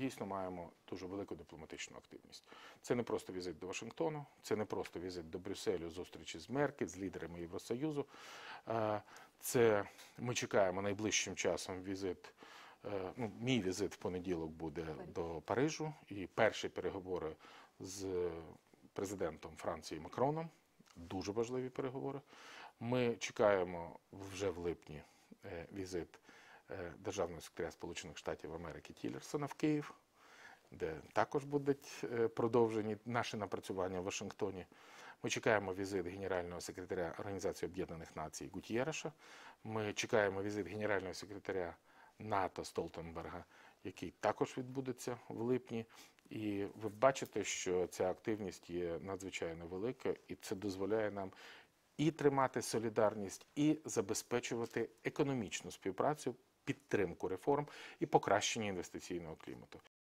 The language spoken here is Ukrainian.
дійсно маємо дуже велику дипломатичну активність. Це не просто візит до Вашингтону, це не просто візит до Брюсселю, зустрічі з Меркель, з лідерами Євросоюзу. Е, Це ми чекаємо найближчим часом візит. е, Ну, мій візит в понеділок буде до Парижу і перші переговори з президентом Франції Макроном. Дуже важливі переговори. Ми чекаємо вже в липні е, візит державного секретаря Сполучених Штатів Америки Тілерсона в Київ, де також будуть е, продовжені наші напрацювання в Вашингтоні. Ми чекаємо візит генерального секретаря Організації Об'єднаних Націй Гутєреша. Ми чекаємо візит генерального секретаря НАТО Столтенберга, який також відбудеться в липні. І ви бачите, що ця активність є надзвичайно велика, і це дозволяє нам і тримати солідарність, і забезпечувати економічну співпрацю, підтримку реформ і покращення інвестиційного клімату.